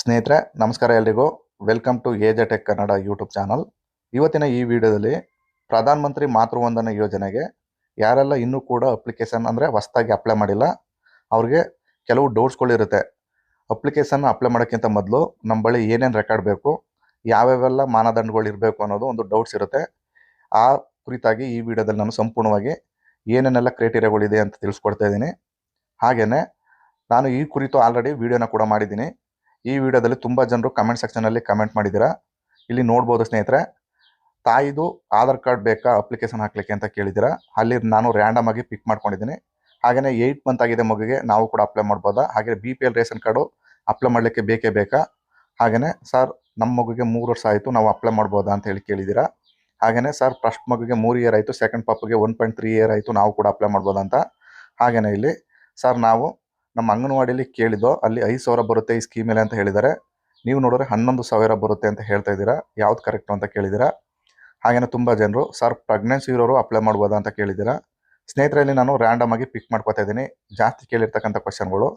ಸ್ನೇಹಿತರೆ, ನಮಸ್ಕಾರ ಎಲ್ರಿಗೂ. Welcome to AJ tech Kannada YouTube channel ಇವತ್ತಿನ ಈ ವಿಡಿಯೋದಲ್ಲಿ ಪ್ರಧಾನ ಮಂತ್ರಿ ಮಾತೃವಂದನ ಯೋಜನೆಗೆ ಯಾರೆಲ್ಲ ಇನ್ನೂ ಕೂಡ ಅಪ್ಲಿಕೇಶನ್ ಅಂದರೆ ಹೊಸದಾಗಿ ಅಪ್ಲೈ ಮಾಡಿಲ್ಲ, ಅವ್ರಿಗೆ ಕೆಲವು ಡೌಟ್ಸ್ಗಳಿರುತ್ತೆ ಅಪ್ಲಿಕೇಶನ್ ಅಪ್ಲೈ ಮಾಡೋಕ್ಕಿಂತ ಮೊದಲು ನಮ್ಮ ಬಳಿ ಏನೇನು ರೆಕಾರ್ಡ್ ಬೇಕು, ಯಾವ್ಯಾವೆಲ್ಲ ಮಾನದಂಡಗಳು ಇರಬೇಕು ಅನ್ನೋದು ಒಂದು ಡೌಟ್ಸ್ ಇರುತ್ತೆ. ಆ ಕುರಿತಾಗಿ ಈ ವಿಡಿಯೋದಲ್ಲಿ ನಾನು ಸಂಪೂರ್ಣವಾಗಿ ಏನೇನೆಲ್ಲ ಕ್ರೈಟೀರಿಯಾಗಳಿದೆ ಅಂತ ತಿಳಿಸ್ಕೊಡ್ತಾ ಇದ್ದೀನಿ. ಹಾಗೆಯೇ ನಾನು ಈ ಕುರಿತು ಆಲ್ರೆಡಿ ವಿಡಿಯೋನ ಕೂಡ ಮಾಡಿದ್ದೀನಿ. ಈ ವಿಡಿಯೋದಲ್ಲಿ ತುಂಬ ಜನರು ಕಮೆಂಟ್ ಸೆಕ್ಷನಲ್ಲಿ ಕಮೆಂಟ್ ಮಾಡಿದ್ದೀರಾ? ಇಲ್ಲಿ ನೋಡ್ಬೋದು ಸ್ನೇಹಿತರೆ. ತಾಯಿದು ಆಧಾರ್ ಕಾರ್ಡ್ ಬೇಕಾ? ಅಪ್ಲಿಕೇಶನ್ ಹಾಕ್ಲಿಕ್ಕೆ ಅಂತ ಕೇಳಿದ್ದೀರಾ? ಅಲ್ಲಿ ನಾನು ರ್ಯಾಂಡಮ್ ಆಗಿ ಪಿಕ್ ಮಾಡ್ಕೊಂಡಿದ್ದೀನಿ. ಹಾಗೆಯೇ ಏಯ್ಟ್ ಮಂತ್ ಆಗಿದೆ ಮಗುಗೆ ನಾವು ಕೂಡ ಅಪ್ಲೈ ಮಾಡ್ಬೋದಾ? ಹಾಗೆ B P L ration card apply ಮಾಡಲಿಕ್ಕೆ ಬೇಕೇ ಬೇಕಾ? ಹಾಗೆಯೇ ಸರ್ ನಮ್ಮ ಮಗುಗೆ ಮೂರು ವರ್ಷ ಆಯಿತು, ನಾವು ಅಪ್ಲೈ ಮಾಡ್ಬೋದಾ ಅಂತ ಹೇಳಿ ಕೇಳಿದ್ದೀರಾ? ಹಾಗೆಯೇ ಸರ್ ಫಸ್ಟ್ ಮಗುಗೆ ಮೂರು ಇಯರ್ ಆಯಿತು ಸೆಕೆಂಡ್ ಪಾಪಗೆ ಒನ್ ಪಾಯಿಂಟ್ ತ್ರೀ ಇಯರ್ ಆಯಿತು, ನಾವು ಕೂಡ ಅಪ್ಲೈ ಮಾಡ್ಬೋದಾ ಅಂತ? ಹಾಗೆಯೇ ಇಲ್ಲಿ. ಸರ್ ನಾವು ನಮ್ಮ ಅಂಗನವಾಡಿಯಲ್ಲಿ ಕೇಳಿದೋ ಅಲ್ಲಿ ಐದು ಸಾವಿರ ಬರುತ್ತೆ ಈ ಸ್ಕೀಮಲ್ಲಿ ಅಂತ ಹೇಳಿದ್ದಾರೆ. ನೀವು ನೋಡಿದ್ರೆ ಹನ್ನೊಂದು ಸಾವಿರ ಬರುತ್ತೆ ಅಂತ ಹೇಳ್ತಾ ಇದ್ದೀರಾ. ಯಾವ್ದು ಕರೆಕ್ಟು ಅಂತ ಕೇಳಿದ್ದೀರಾ? ಹಾಗೇನೆ ತುಂಬ ಜನರು, ಸರ್ ಪ್ರೆಗ್ನೆನ್ಸಿ ಇರೋರು ಅಪ್ಲೈ ಮಾಡ್ಬೋದಾ? ಅಂತ ಕೇಳಿದ್ದೀರಾ. ಸ್ನೇಹಿತರಲ್ಲಿ ನಾನು ರ್ಯಾಂಡಮ್ ಆಗಿ ಪಿಕ್ ಮಾಡ್ಕೊತಾ ಇದ್ದೀನಿ. ಜಾಸ್ತಿ ಕೇಳಿರ್ತಕ್ಕಂಥ ಕ್ವಶನ್ಗಳು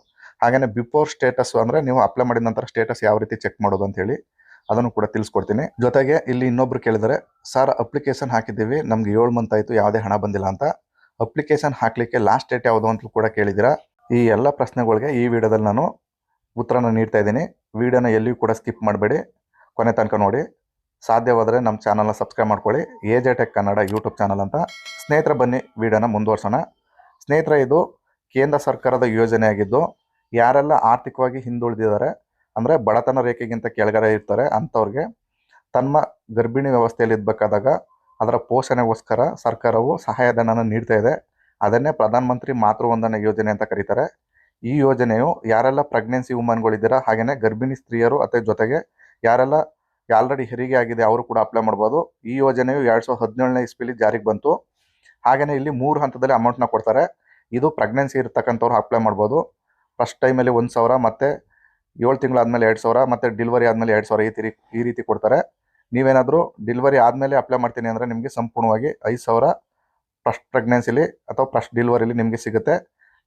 ಹಾಗೆಯೇ ಬಿಫೋರ್ ಸ್ಟೇಟಸ್ ಅಂದರೆ ನೀವು ಅಪ್ಲೈ ಮಾಡಿದ ನಂತರ ಸ್ಟೇಟಸ್ ಯಾವ ರೀತಿ ಚೆಕ್ ಮಾಡೋದು ಅಂತ ಹೇಳಿ ಅದನ್ನು ಕೂಡ ತಿಳಿಸ್ಕೊಡ್ತೀನಿ. ಜೊತೆಗೆ ಇಲ್ಲಿ ಇನ್ನೊಬ್ರು ಕೇಳಿದರೆ ಸರ್ ಅಪ್ಲಿಕೇಶನ್ ಹಾಕಿದ್ದೀವಿ, ನಮ್ಗೆ ಏಳು ಮಂತ್ ಆಯಿತು, ಯಾವುದೇ ಹಣ ಬಂದಿಲ್ಲ ಅಂತ. ಅಪ್ಲಿಕೇಶನ್ ಹಾಕಲಿಕ್ಕೆ ಲಾಸ್ಟ್ ಡೇಟ್ ಯಾವುದು ಅಂತ ಕೂಡ ಕೇಳಿದ್ದೀರಾ? ಈ ಎಲ್ಲ ಪ್ರಶ್ನೆಗಳಿಗೆ ಈ ವಿಡಿಯೋದಲ್ಲಿ ನಾನು ಉತ್ತರನ ನೀಡ್ತಾ ಇದ್ದೀನಿ. ವಿಡಿಯೋನ ಎಲ್ಲಿಯೂ ಕೂಡ ಸ್ಕಿಪ್ ಮಾಡಬೇಡಿ. ಕೊನೆ ತನಕ ನೋಡಿ. ಸಾಧ್ಯವಾದರೆ ನಮ್ಮ ಚಾನಲ್ನ ಸಬ್ಸ್ಕ್ರೈಬ್ ಮಾಡ್ಕೊಳ್ಳಿ. A J tech Kannada YouTube channel ಅಂತ. ಸ್ನೇಹಿತರ ಬನ್ನಿ, ವಿಡಿಯೋನ ಮುಂದುವರ್ಸೋಣ. ಸ್ನೇಹಿತರೆ, ಇದು ಕೇಂದ್ರ ಸರ್ಕಾರದ ಯೋಜನೆ ಆಗಿದ್ದು ಯಾರೆಲ್ಲ ಆರ್ಥಿಕವಾಗಿ ಹಿಂದುಳಿದಿದ್ದಾರೆ, ಅಂದರೆ ಬಡತನ ರೇಖೆಗಿಂತ ಕೆಳಗಡೆ ಇರ್ತಾರೆ ಅಂಥವ್ರಿಗೆ ತಮ್ಮ ಗರ್ಭಿಣಿ ವ್ಯವಸ್ಥೆಯಲ್ಲಿ ಇರಬೇಕಾದಾಗ ಅದರ ಪೋಷಣೆಗೋಸ್ಕರ ಸರ್ಕಾರವು ಸಹಾಯಧನನ ನೀಡ್ತಾ ಇದೆ. ಅದನ್ನೇ ಪ್ರಧಾನ ಮಂತ್ರಿ ಮಾತೃವಂದನ ಯೋಜನೆ ಅಂತ ಕರೀತಾರೆ. ಈ ಯೋಜನೆಯು ಯಾರೆಲ್ಲ ಪ್ರೆಗ್ನೆನ್ಸಿ ವುಮನ್ಗಳಿದ್ದೀರಾ ಹಾಗೆಯೇ ಗರ್ಭಿಣಿ ಸ್ತ್ರೀಯರು ಅಥವಾ ಜೊತೆಗೆ ಯಾರೆಲ್ಲ ಆಲ್ರೆಡಿ ಹೆರಿಗೆ ಆಗಿದೆ ಅವರು ಕೂಡ ಅಪ್ಲೈ ಮಾಡ್ಬೋದು. ಈ ಯೋಜನೆಯು ಎರಡು ಸಾವಿರದ ಹದಿನೇಳನೇ ಇಸ್ವಿಲಿ ಜಾರಿಗೆ ಬಂತು. ಹಾಗೆಯೇ ಇಲ್ಲಿ ಮೂರು ಹಂತದಲ್ಲಿ ಅಮೌಂಟ್ನ ಕೊಡ್ತಾರೆ. ಇದು ಪ್ರೆಗ್ನೆನ್ಸಿ ಇರ್ತಕ್ಕಂಥವ್ರು ಅಪ್ಲೈ ಮಾಡ್ಬೋದು. ಫಸ್ಟ್ ಟೈಮಲ್ಲಿ ಒಂದು ಸಾವಿರ ಮತ್ತು ಏಳು ತಿಂಗಳಾದಮೇಲೆ ಎರಡು ಸಾವಿರ ಮತ್ತು ಡಿಲಿವರಿ ಆದಮೇಲೆ ಎರಡು ಸಾವಿರ ಈ ರೀತಿ ಈ ರೀತಿ ಕೊಡ್ತಾರೆ. ನೀವೇನಾದರೂ ಡಿಲಿವರಿ ಆದಮೇಲೆ ಅಪ್ಲೈ ಮಾಡ್ತೀನಿ ಅಂದರೆ ನಿಮಗೆ ಸಂಪೂರ್ಣವಾಗಿ ಐದು ಸಾವಿರ ಫಸ್ಟ್ ಪ್ರೆಗ್ನೆನ್ಸಿಲಿ ಅಥವಾ ಫಸ್ಟ್ ಡಿಲಿವರಿಲಿ ನಿಮಗೆ ಸಿಗುತ್ತೆ.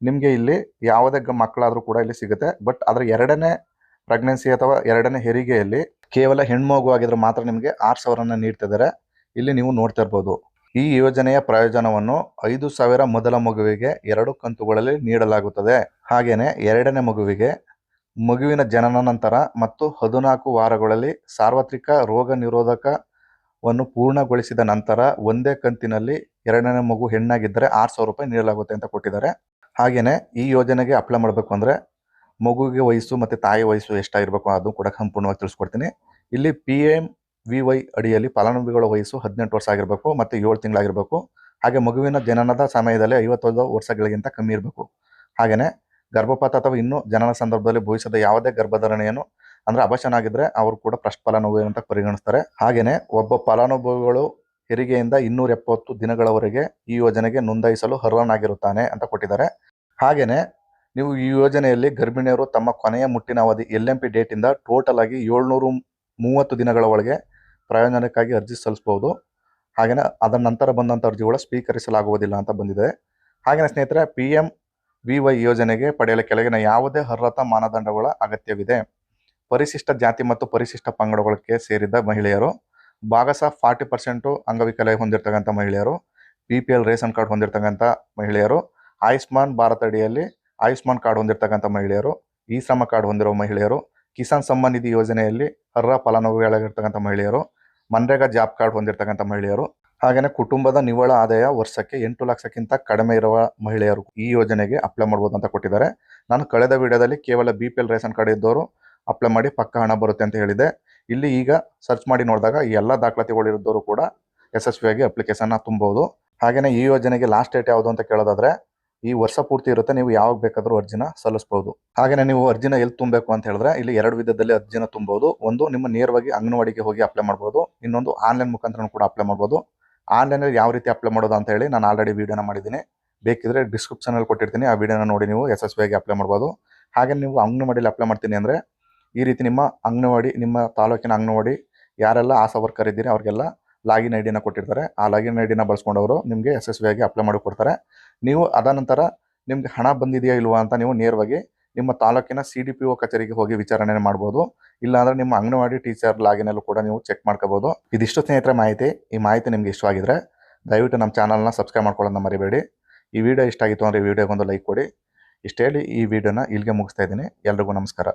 ನಿಮಗೆ ಇಲ್ಲಿ ಯಾವುದೇ ಮಕ್ಕಳಾದರೂ ಕೂಡ ಇಲ್ಲಿ ಸಿಗುತ್ತೆ. ಬಟ್ ಅದರ ಎರಡನೇ ಪ್ರೆಗ್ನೆನ್ಸಿ ಅಥವಾ ಎರಡನೇ ಹೆರಿಗೆಯಲ್ಲಿ ಕೇವಲ ಹೆಣ್ಮಗು ಆಗಿದ್ರೆ ಮಾತ್ರ ನಿಮಗೆ ಆರು ಸಾವಿರನ ನೀಡ್ತಿದ್ದಾರೆ. ಇಲ್ಲಿ ನೀವು ನೋಡ್ತಾ ಇರ್ಬೋದು. ಈ ಯೋಜನೆಯ ಪ್ರಯೋಜನವನ್ನು ಐದು ಸಾವಿರ ಮೊದಲ ಮಗುವಿಗೆ ಎರಡು ಕಂತುಗಳಲ್ಲಿ ನೀಡಲಾಗುತ್ತದೆ. ಹಾಗೆಯೇ ಎರಡನೇ ಮಗುವಿಗೆ ಮಗುವಿನ ಜನನ ನಂತರ ಮತ್ತು ಹದಿನಾಲ್ಕು ವಾರಗಳಲ್ಲಿ ಸಾರ್ವತ್ರಿಕ ರೋಗ ನಿರೋಧಕವನ್ನು ಪೂರ್ಣಗೊಳಿಸಿದ ನಂತರ ಒಂದೇ ಕಂತಿನಲ್ಲಿ ಎರಡನೇ ಮಗು ಹೆಣ್ಣಾಗಿದ್ದರೆ ಆರು ಸಾವಿರ ರೂಪಾಯಿ ನೀಡಲಾಗುತ್ತೆ ಅಂತ ಕೊಟ್ಟಿದ್ದಾರೆ. ಹಾಗೆಯೇ ಈ ಯೋಜನೆಗೆ ಅಪ್ಲೈ ಮಾಡಬೇಕು ಅಂದರೆ ಮಗುವಿಗೆ ವಯಸ್ಸು ಮತ್ತು ತಾಯಿ ವಯಸ್ಸು ಎಷ್ಟಾಗಿರಬೇಕು ಅದು ಕೂಡ ಸಂಪೂರ್ಣವಾಗಿ ತಿಳಿಸ್ಕೊಡ್ತೀನಿ. ಇಲ್ಲಿ ಪಿ ಎಂ ವಿ ವೈ ಅಡಿಯಲ್ಲಿ ಫಲಾನುಭವಿಗಳ ವಯಸ್ಸು ಹದಿನೆಂಟು ವರ್ಷ ಆಗಿರಬೇಕು ಮತ್ತು ಏಳು ತಿಂಗಳಾಗಿರಬೇಕು. ಹಾಗೆ ಮಗುವಿನ ಜನನದ ಸಮಯದಲ್ಲಿ ಐವತ್ತೈದು ವರ್ಷಗಳಿಗಿಂತ ಕಮ್ಮಿ ಇರಬೇಕು. ಹಾಗೆಯೇ ಗರ್ಭಪಾತ ಅಥವಾ ಇನ್ನೂ ಜನನ ಸಂದರ್ಭದಲ್ಲಿ ಭವಿಷ್ಯದ ಯಾವುದೇ ಗರ್ಭಧಾರಣೆಯನ್ನು ಅಂದರೆ ಆಗಿದ್ರೆ ಅವರು ಕೂಡ ಪ್ರಶ್ ಫಲಾನುಭವಿ ಅಂತ ಪರಿಗಣಿಸ್ತಾರೆ. ಹಾಗೆಯೇ ಒಬ್ಬ ಫಲಾನುಭವಿಗಳು ಹೆರಿಗೆಯಿಂದ ಇನ್ನೂರ ಎಪ್ಪತ್ತು ದಿನಗಳವರೆಗೆ ಈ ಯೋಜನೆಗೆ ನೋಂದಾಯಿಸಲು ಅರ್ಹನಾಗಿರುತ್ತಾನೆ ಅಂತ ಕೊಟ್ಟಿದ್ದಾರೆ. ಹಾಗೆಯೇ ನೀವು ಈ ಯೋಜನೆಯಲ್ಲಿ ಗರ್ಭಿಣಿಯರು ತಮ್ಮ ಕೊನೆಯ ಮುಟ್ಟಿನ ಅವಧಿ ಎಲ್ ಎಂ ಪಿ ಡೇಟಿಂದ ಟೋಟಲ್ ಆಗಿ ಏಳ್ನೂರು ಮೂವತ್ತು ದಿನಗಳ ಒಳಗೆ ಪ್ರಯೋಜನಕ್ಕಾಗಿ ಅರ್ಜಿ ಸಲ್ಲಿಸ್ಬೋದು ಹಾಗೆಯೇ ಅದರ ನಂತರ ಬಂದಂಥ ಅರ್ಜಿಗಳು ಸ್ವೀಕರಿಸಲಾಗುವುದಿಲ್ಲ ಅಂತ ಬಂದಿದೆ. ಹಾಗೆಯೇ ಸ್ನೇಹಿತರೆ, ಪಿ ಎಂ ವೈ ಯೋಜನೆಗೆ ಪಡೆಯಲು ಕೆಳಗಿನ ಯಾವುದೇ ಅರ್ಹತಾ ಮಾನದಂಡಗಳ ಅಗತ್ಯವಿದೆ. ಪರಿಶಿಷ್ಟ ಜಾತಿ ಮತ್ತು ಪರಿಶಿಷ್ಟ ಪಂಗಡಗಳಿಗೆ ಸೇರಿದ ಮಹಿಳೆಯರು ಭಾಗಸ ಫಾರ್ಟಿ ಪರ್ಸೆಂಟು ಅಂಗವಿಕಲ ಹೊಂದಿರತಕ್ಕಂಥ ಮಹಿಳೆಯರು B P L ration card ಹೊಂದಿರತಕ್ಕಂಥ ಮಹಿಳೆಯರು, ಆಯುಷ್ಮಾನ್ ಭಾರತ್ ಅಡಿಯಲ್ಲಿ ಆಯುಷ್ಮಾನ್ ಕಾರ್ಡ್ ಹೊಂದಿರತಕ್ಕಂಥ ಮಹಿಳೆಯರು ಇ ಶ್ರಮ ಕಾರ್ಡ್ ಹೊಂದಿರುವ ಮಹಿಳೆಯರು, ಕಿಸಾನ್ ಸಮ್ಮಾನ್ ನಿಧಿ ಯೋಜನೆಯಲ್ಲಿ ಅರ್ಹ ಫಲಾನುಭವಿಗಳಾಗಿರ್ತಕ್ಕಂಥ ಮಹಿಳೆಯರು, ಮನ್ರೇಗಾ ಜಾಬ್ ಕಾರ್ಡ್ ಹೊಂದಿರತಕ್ಕಂಥ ಮಹಿಳೆಯರು, ಹಾಗೆಯೇ ಕುಟುಂಬದ ನಿವ್ವಳ ಆದಾಯ ವರ್ಷಕ್ಕೆ ಎಂಟು ಲಕ್ಷಕ್ಕಿಂತ ಕಡಿಮೆ ಇರುವ ಮಹಿಳೆಯರು ಈ ಯೋಜನೆಗೆ ಅಪ್ಲೈ ಮಾಡ್ಬೋದು ಅಂತ ಕೊಟ್ಟಿದ್ದಾರೆ. ನಾನು ಕಳೆದ ವಿಡಿಯೋದಲ್ಲಿ ಕೇವಲ B P L ration card ಇದ್ದವರು ಅಪ್ಲೈ ಮಾಡಿ ಪಕ್ಕ ಹಣ ಬರುತ್ತೆ ಅಂತ ಹೇಳಿದೆ. ಇಲ್ಲಿ ಈಗ ಸರ್ಚ್ ಮಾಡಿ ನೋಡಿದಾಗ ಈ ಎಲ್ಲ ದಾಖಲಾತಿಗಳು ಇದ್ದವರು ಕೂಡ ಯಶಸ್ವಿಯಾಗಿ ಅಪ್ಲಿಕೇಶನ್ನ ತುಂಬಬಹುದು ಹಾಗೆಯೇ ಈ ಯೋಜನೆಗೆ ಲಾಸ್ಟ್ ಡೇಟ್ ಯಾವುದು ಅಂತ ಕೇಳೋದಾದ್ರೆ ಈ ವರ್ಷ ಪೂರ್ತಿ ಇರುತ್ತೆ, ನೀವು ಯಾವಾಗ ಬೇಕಾದರೂ ಅರ್ಜಿನ ಸಲ್ಲಿಸಬಹುದು ಹಾಗೆಯೇ ನೀವು ಅರ್ಜಿನ ಎಲ್ಲಿ ತುಂಬಬೇಕು ಅಂತ ಹೇಳಿದ್ರೆ ಇಲ್ಲಿ ಎರಡು ವಿಧದಲ್ಲಿ ಅರ್ಜಿನ ತುಂಬಬಹುದು ಒಂದು ನಿಮ್ಮ ನೇರವಾಗಿ ಅಂಗನವಾಡಿಗೆ ಹೋಗಿ ಅಪ್ಲೈ ಮಾಡಬಹುದು ಇನ್ನೊಂದು ಆನ್ಲೈನ್ ಮುಖಾಂತರ ಕೂಡ ಅಪ್ಲೈ ಮಾಡ್ಬೋದು. ಆನ್ಲೈನಲ್ಲಿ ಯಾವ ರೀತಿ ಅಪ್ಲೈ ಮಾಡೋದು ಅಂತ ಹೇಳಿ ನಾನು ಆಲ್ರೆಡಿ ವಿಡಿಯೋನ ಮಾಡಿದ್ದೀನಿ. ಬೇಕಿದ್ರೆ ಡಿಸ್ಕ್ರಿಪ್ಷನಲ್ಲಿ ಕೊಟ್ಟಿರ್ತೀನಿ. ಆ ವಿಡಿಯೋನ ನೋಡಿ ನೀವು ಯಶಸ್ವಿಯಾಗಿ ಅಪ್ಲೈ ಮಾಡ್ಬೋದು. ಹಾಗೆ ನೀವು ಅಂಗನವಾಡಿಯಲ್ಲಿ ಅಪ್ಲೈ ಮಾಡ್ತೀನಿ ಅಂದರೆ ಈ ರೀತಿ ನಿಮ್ಮ ಅಂಗನವಾಡಿ, ನಿಮ್ಮ ತಾಲೂಕಿನ ಅಂಗನವಾಡಿ ಯಾರೆಲ್ಲ ಆಶಾ ವರ್ಕರ್ ಇದ್ದೀರಿ ಅವ್ರಿಗೆಲ್ಲ ಲಾಗಿನ್ ಐ ಡಿನ ಕೊಟ್ಟಿರ್ತಾರೆ. ಆ ಲಾಗಿನ್ ಐ ಡಿನ ಬಳಸ್ಕೊಂಡವರು ನಿಮಗೆ ಯಶಸ್ವಿಯಾಗಿ ಅಪ್ಲೈ ಮಾಡಿಕೊಡ್ತಾರೆ ನೀವು ಅದ ನಂತರ ನಿಮ್ಗೆ ಹಣ ಬಂದಿದೆಯಾ ಇಲ್ವಾ ಅಂತ ನೀವು ನೇರವಾಗಿ ನಿಮ್ಮ ತಾಲೂಕಿನ ಸಿ ಡಿ ಪಿ ಒ ಕಚೇರಿಗೆ ಹೋಗಿ ವಿಚಾರಣೆ ಮಾಡ್ಬೋದು. ಇಲ್ಲಾಂದ್ರೆ ನಿಮ್ಮ ಅಂಗನವಾಡಿ ಟೀಚರ್ ಲಾಗಿನಲ್ಲೂ ಕೂಡ ನೀವು ಚೆಕ್ ಮಾಡ್ಕೋಬೋದು. ಇದಿಷ್ಟು ಸ್ನೇಹಿತರ ಮಾಹಿತಿ. ಈ ಮಾಹಿತಿ ನಿಮ್ಗೆ ಇಷ್ಟವಾಗಿದ್ರೆ ದಯವಿಟ್ಟು ನಮ್ಮ ಚಾನಲ್ನ ಸಬ್ಸ್ಕ್ರೈಬ್ ಮಾಡ್ಕೊಳ್ಳೋದನ್ನ ಮರಿಬೇಡಿ. ಈ ವಿಡಿಯೋ ಇಷ್ಟ ಆಗಿತ್ತು ಅಂದರೆ ವಿಡಿಯೋಗೊಂದು ಲೈಕ್ ಕೊಡಿ. ಇಷ್ಟು ಹೇಳಿ ಈ ವಿಡಿಯೋನ ಇಲ್ಲಿಗೆ ಮುಗಿಸ್ತಾ ಇದ್ದೀನಿ. ಎಲ್ರಿಗೂ ನಮಸ್ಕಾರ.